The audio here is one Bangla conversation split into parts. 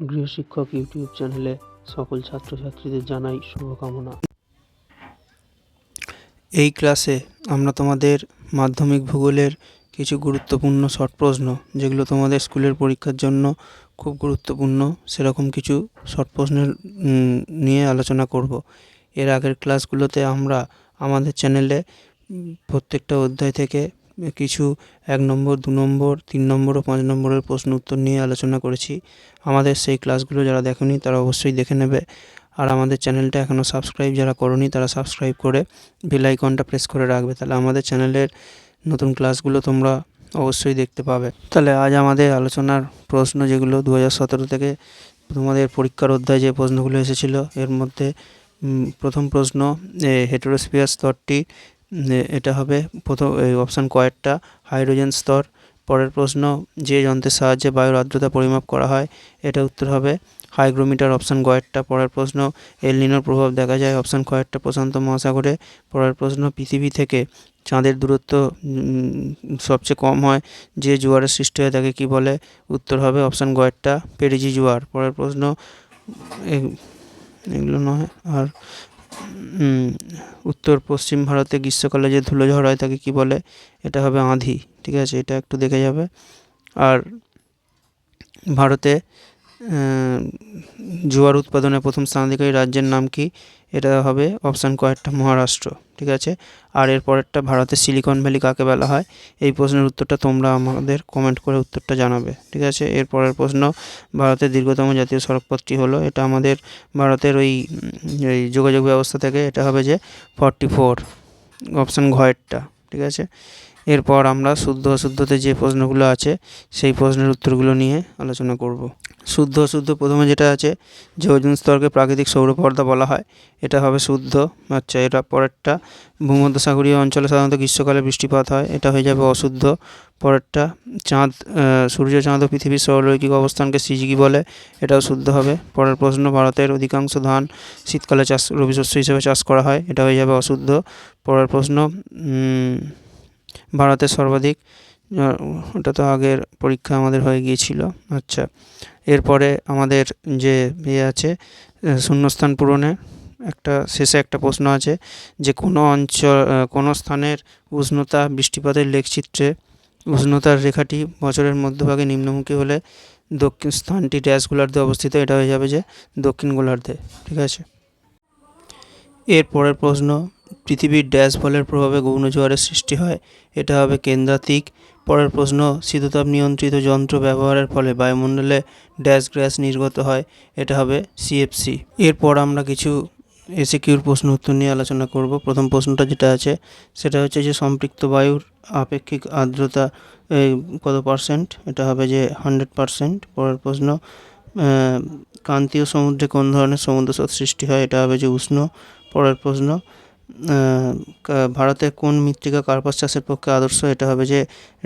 গৃহশিক্ষক ইউটিউব চ্যানেলে সকল ছাত্রছাত্রীদের জানাই শুভকামনা। এই ক্লাসে আমরা তোমাদের মাধ্যমিক ভূগোলের কিছু গুরুত্বপূর্ণ শর্ট প্রশ্ন, যেগুলো তোমাদের স্কুলের পরীক্ষার জন্য খুব গুরুত্বপূর্ণ, সেরকম কিছু শর্ট প্রশ্নের নিয়ে আলোচনা করব। এর আগের ক্লাসগুলোতে আমরা আমাদের চ্যানেলে প্রত্যেকটা অধ্যায় থেকে কিছু এক নম্বর, দু নম্বর, তিন নম্বর ও পাঁচ নম্বরের প্রশ্ন উত্তর নিয়ে আলোচনা করেছি। আমাদের সেই ক্লাসগুলো যারা দেখেনি তারা অবশ্যই দেখে নেবে। আর আমাদের চ্যানেলটা এখনও সাবস্ক্রাইব যারা করনি তারা সাবস্ক্রাইব করে বেল আইকনটা প্রেস করে রাখবে। তাহলে আমাদের চ্যানেলের নতুন ক্লাসগুলো তোমরা অবশ্যই দেখতে পাবে। তাহলে আজ আমাদের আলোচনার প্রশ্ন যেগুলো দু হাজার সতেরো থেকে তোমাদের পরীক্ষার অধ্যায় যে প্রশ্নগুলো এসেছিল, এর মধ্যে প্রথম প্রশ্ন হেটেরোস্ফিয়ার স্তরটি এটা হবে প্রথম অপশান কয়েকটা হাইড্রোজেন স্তর। পরের প্রশ্ন, যে যন্ত্রের সাহায্যে বায়ুর আর্দ্রতা পরিমাপ করা হয়, এটা উত্তর হবে হাইগ্রোমিটার অপশান গয়েরটা পরের প্রশ্ন এল নিনোর প্রভাব দেখা যায় অপশান কয়েকটা, প্রশান্ত মহাসাগরে। পরের প্রশ্ন, পৃথিবী থেকে চাঁদের দূরত্ব সবচেয়ে কম হয়, যে জোয়ারের সৃষ্টি হয় তাকে কী বলে? উত্তর হবে অপশান গয়েরটা পেরিজি জোয়ার। পরের প্রশ্ন এগুলো নয়, আর উত্তর পশ্চিম ভারতে গ্রীষ্মকালে যে ধুলো ঝড় হয় তাকে কী বলে? এটা হবে আঁধি, ঠিক আছে? এটা একটু দেখে যাবে। আর ভারতে জোয়ার উৎপাদনে প্রথম স্থানাধিকারী রাজ্যের নাম কি? এটা হবে অপশান কয়েকটা, মহারাষ্ট্র, ঠিক আছে? আর এর পরেরটা ভারতের সিলিকন ভ্যালি কাকে বলা হয়? এই প্রশ্নের উত্তরটা তোমরা আমাদের কমেন্ট করে উত্তরটা জানাবে, ঠিক আছে? এর পরের প্রশ্ন, ভারতের দীর্ঘতম জাতীয় সড়কপথটি হলো, এটা আমাদের ভারতের ওই যোগাযোগ ব্যবস্থা থেকে, এটা হবে যে ফর্টি ফোর, অপশান ঘয়েরটা, ঠিক আছে? এরপর আমরা শুদ্ধ অশুদ্ধতে যে প্রশ্নগুলো আছে, সেই প্রশ্নের উত্তরগুলো নিয়ে আলোচনা করব। শুদ্ধ অশুদ্ধ প্রথমে যেটা আছে, যে ওজন স্তরকে প্রাকৃতিক সৌরপর্দা বলা হয়, এটা হবে শুদ্ধ। আচ্ছা এটা পরেরটা, ভূমধ্যসাগরীয় অঞ্চলে সাধারণত গ্রীষ্মকালে বৃষ্টিপাত হয়, এটা হয়ে যাবে অশুদ্ধ। পরেরটা, চাঁদ সূর্য, চাঁদ ও পৃথিবীর সৌরলৈকিক অবস্থানকে সিজিকি বলে, এটাও শুদ্ধ হবে। পরের প্রশ্ন, ভারতের অধিকাংশ ধান শীতকালে চাষ, রবি শস্য হিসেবে চাষ করা হয়, এটা হয়ে যাবে অশুদ্ধ। পরের প্রশ্ন ভারতের সর্বাধিক ওটা তো আগের পরীক্ষা আমাদের হয়ে গিয়েছিল। আচ্ছা এরপরে আমাদের যে ইয়ে আছে শূন্যস্থান পূরণে একটা, শেষে একটা প্রশ্ন আছে যে কোনো অঞ্চল কোনো স্থানের উষ্ণতা বৃষ্টিপাতের লেখচিত্রে উষ্ণতার রেখাটি বছরের মধ্যভাগে নিম্নমুখী হলে দক্ষিণ স্থানটি ড্যাশ গোলার্ধে অবস্থিত। এটা হয়ে যাবে যে দক্ষিণ গোলার্ধে, ঠিক আছে? এর পরের প্রশ্ন, পৃথিবীর ড্যাশ বলের প্রভাবে ঘূর্ণঝড়ের সৃষ্টি হয়, এটা হবে কেন্দ্রাতিক পরের প্রশ্ন শীততাপ নিয়ন্ত্রিত যন্ত্র ব্যবহারের ফলে বায়ুমণ্ডলে ড্যাশ গ্যাস নির্গত হয় এটা হবে সিএফসি এরপর আমরা কিছু এসিকিউর প্রশ্ন উত্তর নিয়ে আলোচনা করব। প্রথম প্রশ্নটা যেটা আছে সেটা হচ্ছে যে সম্পৃক্ত বায়ুর আপেক্ষিক আর্দ্রতা কত পার্সেন্ট এটা হবে যে হান্ড্রেড পার্সেন্ট পরের প্রশ্ন আহ, ক্রান্তীয় সমুদ্রে কোন ধরনের সমুদ্র সৃষ্টি হয়? এটা হবে যে উষ্ণ। পরের প্রশ্ন ভারতে কোন মৃত্তিকা কার্পাস চাষের পক্ষে আদর্শ? এটা হবে যে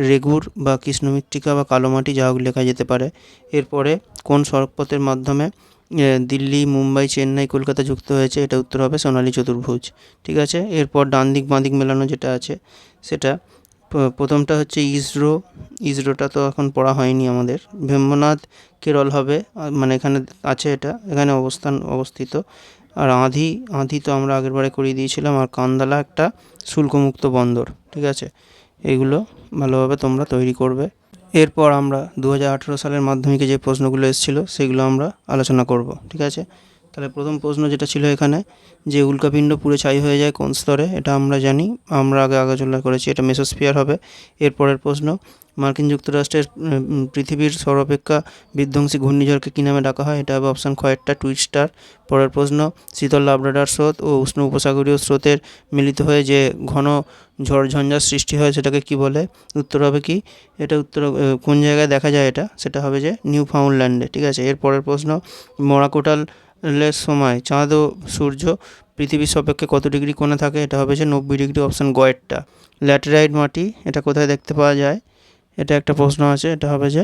রেগুর বা কৃষ্ণ মৃত্তিকা বা কালো মাটি, যা হোক লেখা যেতে পারে। এরপরে কোন সড়কপথের মাধ্যমে দিল্লি, মুম্বাই, চেন্নাই, কলকাতা যুক্ত হয়েছে? এটা উত্তর হবে সোনালী চতুর্ভুজ। ঠিক আছে? এরপর ডান দিক বাঁ দিক মেলানো যেটা আছে, সেটা প্রথমটা হচ্ছে ইসরো। ইসরোটা তো এখন পড়া হয়নি আমাদের। ভেম্বনাথ কেরল হবে। মানে এখানে আছে এটা। এখানে অবস্থান, অবস্থিত। আর আঁধি আঁধি তো আমরা আগেরবারে করিয়ে দিয়েছিলাম। আর কান্দালা একটা শুল্কমুক্ত বন্দর, ঠিক আছে? এইগুলো ভালোভাবে তোমরা তৈরি করবে। এরপর আমরা দু হাজার আঠেরো সালের মাধ্যমিকে যে প্রশ্নগুলো এসেছিল, সেগুলো আমরা আলোচনা করব, ঠিক আছে? তাহলে প্রথম প্রশ্ন যেটা ছিল এখানে, যে উল্কাপিণ্ড পুরো ছাই হয়ে যায় কোন স্তরে, এটা আমরা জানি, আমরা আগে আলোচনা করেছি, এটা মেসোস্ফিয়ার হবে। এরপরের প্রশ্ন, মার্কিন যুক্তরাষ্ট্রের পৃথিবীর সর্বাপেক্ষা বিধ্বংসী ঘূর্ণিঝড়কে কী নামে ডাকা হয়, এটা হবে অপশান কয়েকটা, টুইস্টার। পরের প্রশ্ন, শীতল লাবডার স্রোত ও উষ্ণ উপসাগরীয় স্রোতের মিলিত হয়ে যে ঘন ঝড় ঝঞ্ঝার সৃষ্টি হয়, সেটাকে কি বলে, উত্তর হবে কি, এটা উত্তর কোন জায়গায় দেখা যায় এটা, সেটা হবে যে নিউ ফাউন্ডল্যান্ডে ঠিক আছে? এর পরের প্রশ্ন মরাকোটালের সময়, চাঁদ ও সূর্য পৃথিবীর সাপেক্ষে কত ডিগ্রি কোণে থাকে? এটা হবে যে নব্বই ডিগ্রি অপশান গয়েরটা। ল্যাটেরাইট মাটি, এটা কোথায় দেখতে পাওয়া যায়? এটা একটা প্রশ্ন আছে, এটা হবে যে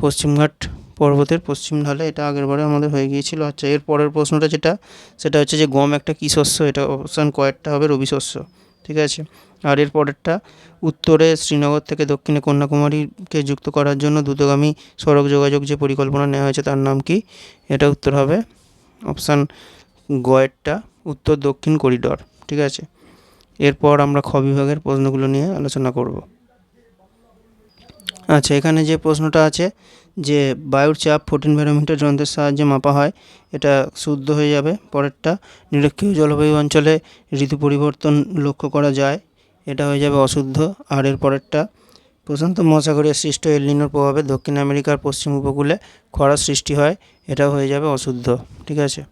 পশ্চিমঘাট পর্বতের পশ্চিম ঢালে, এটা আগেরবারে আমাদের হয়ে গিয়েছিল। আচ্ছা এর পরের প্রশ্নটা যেটা, সেটা হচ্ছে যে গম একটা কী শস্য? এটা অপশান কয়েকটা হবে রবি শস্য, ঠিক আছে? আর এর পরেরটা, উত্তরে শ্রীনগর থেকে দক্ষিণে কন্যাকুমারীকে যুক্ত করার জন্য দ্রুতগামী সড়ক যোগাযোগ যে পরিকল্পনা নেওয়া হয়েছে, তার নাম কি? এটা উত্তর হবে অপশান গয়েরটা উত্তর দক্ষিণ করিডর, ঠিক আছে? এরপর আমরা খ বিভাগের প্রশ্নগুলো নিয়ে আলোচনা করব। আচ্ছা এখানে যে প্রশ্নটা আছে যে বায়ুর চাপ ফোরটিন ব্যারোমিটার যন্ত্রের সাহায্যে মাপা হয়, এটা শুদ্ধ হয়ে যাবে পরেরটা। নিরক্ষীয় জলবায়ু অঞ্চলে ঋতু পরিবর্তন লক্ষ্য করা যায়, এটা হয়ে যাবে অশুদ্ধ। আর এর পরেরটা প্রশান্ত মহাসাগরের সৃষ্ট এলিনোর প্রভাবে দক্ষিণ আমেরিকার পশ্চিম উপকূলে খরার সৃষ্টি হয়, এটাও হয়ে যাবে অশুদ্ধ, ঠিক আছে?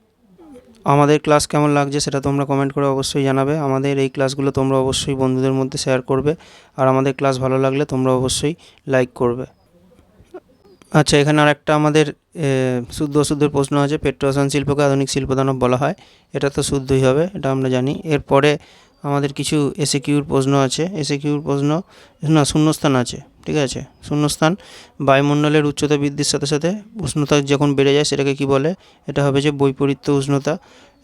আমাদের ক্লাস কেমন লাগছে সেটা তোমরা কমেন্ট করে অবশ্যই জানাবে, আমাদের এই ক্লাসগুলো তোমরা অবশ্যই বন্ধুদের মধ্যে শেয়ার করবে, আর আমাদের ক্লাস ভালো লাগলে তোমরা অবশ্যই লাইক করবে। আচ্ছা এখানে আর একটা আমাদের শুদ্ধ অশুদ্ধের প্রশ্ন আছে পেট্রোসান শিল্পকে আধুনিক শিল্পদানব বলা হয়, এটা তো শুদ্ধই হবে, এটা আমরা জানি। এরপরে আমাদের কিছু এসে কিউর প্রশ্ন আছে। এসে কিউর প্রশ্ন, না, শূন্যস্থান আছে, ঠিক আছে? শূন্যস্থান, বায়ুমণ্ডলের উচ্চতা বৃদ্ধির সাথে সাথে উষ্ণতা যখন বেড়ে যায়, সেটাকে কি বলে? এটা হবে যে বৈপরীত্য উষ্ণতা।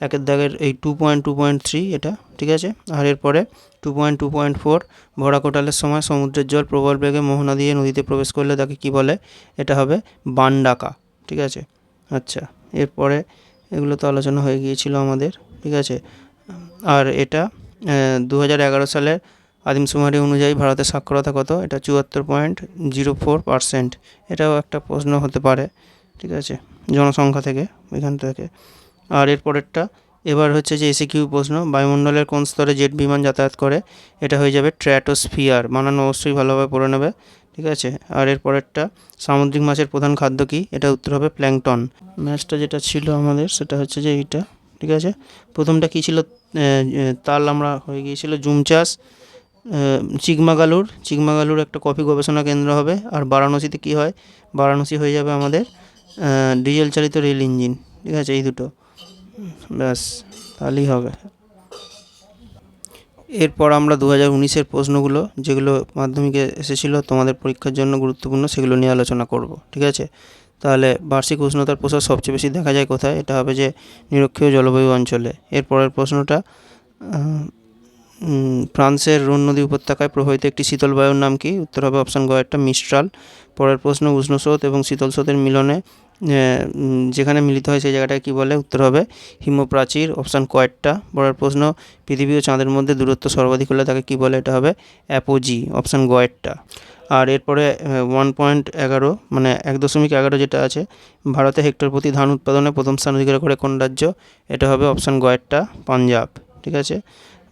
একের দাগের এই two point two point three এটা, ঠিক আছে? আর এরপরে two point two point four ভরা কোটালের সময় সমুদ্রের জল প্রবল বেগে মোহনা দিয়ে নদীতে প্রবেশ করলে তাকে কি বলে? এটা হবে বান ডাকা ঠিক আছে? আচ্ছা এরপরে এগুলো তো আলোচনা হয়ে গিয়েছিল আমাদের, ঠিক আছে? আর এটা দু হাজার এগারো সালের আদিমশুমারি অনুযায়ী ভারতের সাক্ষরতা কত? এটা চুয়াত্তর পয়েন্ট জিরো ফোর পারসেন্ট। এটাও একটা প্রশ্ন হতে পারে, ঠিক আছে? জনসংখ্যা থেকে, এখান থেকে। আর এর পরেরটা, এবার হচ্ছে যে এসে কিউ প্রশ্ন, বায়ুমণ্ডলের কোন স্তরে জেট বিমান যাতায়াত করে? এটা হয়ে যাবে ট্র্যাটোস্ফিয়ার বানানো অবশ্যই ভালোভাবে পড়ে নেবে, ঠিক আছে? আর এর পরেরটা, সামুদ্রিক মাছের প্রধান খাদ্য কি? এটা উত্তর হবে প্ল্যাংটন। ম্যাচটা যেটা ছিল আমাদের, সেটা হচ্ছে যে এইটা। ঠিক আছে? প্রথমটা কী ছিল? তাল আমরা হয়ে গিয়েছিল জুম চাষ চিকমাগালুর। চিকমাগালুর একটা কফি গবেষণা কেন্দ্র হবে। আর বারাণসীতে কী হয়? বারাণসী হয়ে যাবে আমাদের ডিজেল চালিত রেল ইঞ্জিন। ঠিক আছে? এই দুটো। ব্যাস তাহলেই হবে। এরপর আমরা দু হাজার উনিশের প্রশ্নগুলো, যেগুলো মাধ্যমিকে এসেছিল তোমাদের পরীক্ষার জন্য গুরুত্বপূর্ণ, সেগুলো নিয়ে আলোচনা করব। ঠিক আছে? তাহলে বার্ষিক উষ্ণতার প্রসার সবচেয়ে বেশি দেখা যায় কোথায়? এটা হবে যে নিরক্ষীয় জলবায়ু অঞ্চলে। এরপরের প্রশ্নটা ফ্রান্সের রুন নদী উপত্যকায় প্রভাবিত একটি শীতল বায়ুর নাম কি? উত্তর হবে অপশান গ, একটা মিস্ট্রাল পরের প্রশ্ন, উষ্ণ স্রোত এবং শীতল স্রোতের মিলনে যেখানে মিলিত হয় সেই জায়গাটাকে কী বলে? উত্তর হবে হিমপ্রাচীর অপশান কয়েকটা। পরের প্রশ্ন, পৃথিবী ও চাঁদের মধ্যে দূরত্ব সর্বাধিক হলে তাকে কী বলে? এটা হবে অ্যাপোজি অপশান গয়েরটা আর এরপরে ওয়ান পয়েন্ট এগারো মানে এক দশমিক এগারো যেটা আছে, ভারতে হেক্টর প্রতি ধান উৎপাদনে প্রথম স্থান অধিকার করে কোন রাজ্য? এটা হবে অপশান গয়েরটা পাঞ্জাব, ঠিক আছে?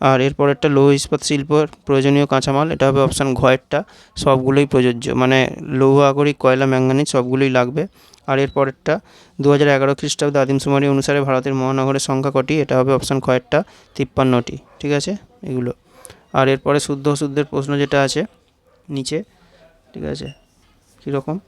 আর এরপরেরটা লৌহ ইস্পাত শিল্পের প্রয়োজনীয় কাঁচামাল, এটা হবে অপশান ঘয়েরটা। সবগুলোই প্রযোজ্য মানে লৌহ, আকরিক, কয়লা, ম্যাঙ্গানিজ, সবগুলোই লাগবে। আর এর পরেরটা দু হাজার এগারো খ্রিস্টাব্দে আদিমশুমারি অনুসারে ভারতের মহানগরের সংখ্যা কটি? এটা হবে অপশান কয়েকটা তিপ্পান্নটি, ঠিক আছে? এগুলো। আর এরপরে শুদ্ধ অশুদ্ধের প্রশ্ন যেটা আছে, নিচে, ঠিক আছে? কীরকম?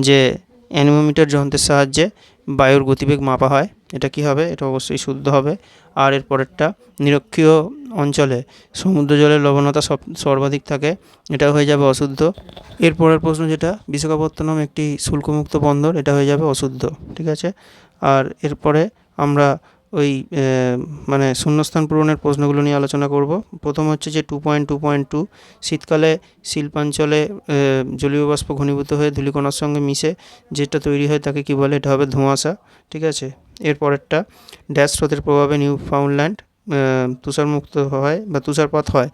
যে অ্যানিমোমিটার যন্ত্রের সাহায্যে বায়ুর গতিবেগ মাপা হয়। এটা কি হবে? এটা অবশ্যই শুদ্ধ হবে। আর এর পরেরটা, নিরক্ষীয় অঞ্চলে সমুদ্র জলের লবণতা সব, সর্বাধিক থাকে। এটা হয়ে যাবে অশুদ্ধ। এরপরের প্রশ্ন যেটা, বিশাখাপত্তনম একটি শুল্কমুক্ত বন্দর, এটা হয়ে যাবে অশুদ্ধ। ঠিক আছে? আর এরপরে আমরা ওই মানে শূন্যস্থান পূরণের প্রশ্নগুলো নিয়ে আলোচনা করব। প্রথম হচ্ছে যে two point two point two, শীতকালে শিল্পাঞ্চলে জলীয় বাষ্প ঘনীভূত হয়ে ধূলিকণার সঙ্গে মিশে যেটা তৈরি হয় তাকে কি বলে? এটা হবে ধোঁয়াশা, ঠিক আছে? এর পরেরটা ড্যাশ স্রোতের প্রভাবে নিউ ফাউন্ডল্যান্ড তুষারমুক্ত হয় বা তুষারপাত হয়।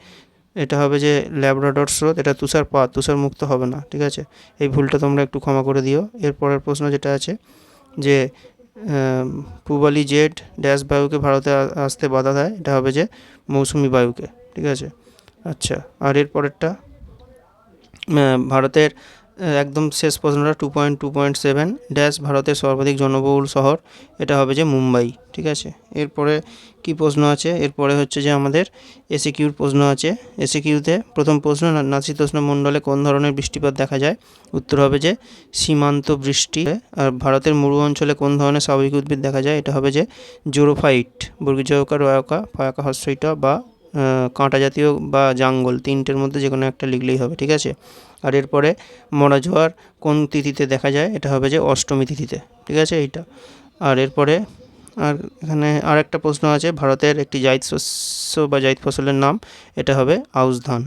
এটা হবে যে ল্যাব্রাডর স্রোত, এটা তুষারপাত, তুষারমুক্ত হবে না, ঠিক আছে? এই ভুলটা তোমরা একটু ক্ষমা করে দিও। এরপরের প্রশ্ন যেটা আছে যে পূবালি জেড ড্যাশ বায়ুকে ভারতে আসতে বাধা দেয়। এটা হবে যে মৌসুমি বায়ুকে, ঠিক আছে? আচ্ছা আর এর পরেরটা ভারতের একদম শেষ প্রশ্নটা two point two point seven dash ভারতের সর্বাধিক জনবহুল শহর, এটা হবে যে মুম্বাই, ঠিক আছে? এরপরে কি প্রশ্ন আছে? এরপরে হচ্ছে যে আমাদের এসে কিউর প্রশ্ন আছে। এসে কিউতে প্রথম প্রশ্ন, না- নাতিশীতোষ্ণ মণ্ডলে কোন ধরনের বৃষ্টিপাত দেখা যায়? উত্তর হবে যে সীমান্ত বৃষ্টি। আর ভারতের মরু অঞ্চলে কোন ধরনের স্বাভাবিক উদ্ভিদ দেখা যায়? এটা হবে যে জোরোফাইট বর্গীজয়কা রয়কা, ফায়াকা হস্রইটা বা কাঁটা জাতীয় বা জাঙ্গল তিনটের মধ্যে যে কোনো একটা লিখলেই হবে, ঠিক আছে? আর এরপরে মরা জোয়ার কোন তিথিতে দেখা যায়? এটা হবে যে অষ্টমী তিথিতে, ঠিক আছে এইটা? আর এরপরে আর এখানে আর একটা প্রশ্ন আছে, ভারতের একটি জাইদ শস্য বা জাইদ ফসলের নাম, এটা হবে আউশ ধান।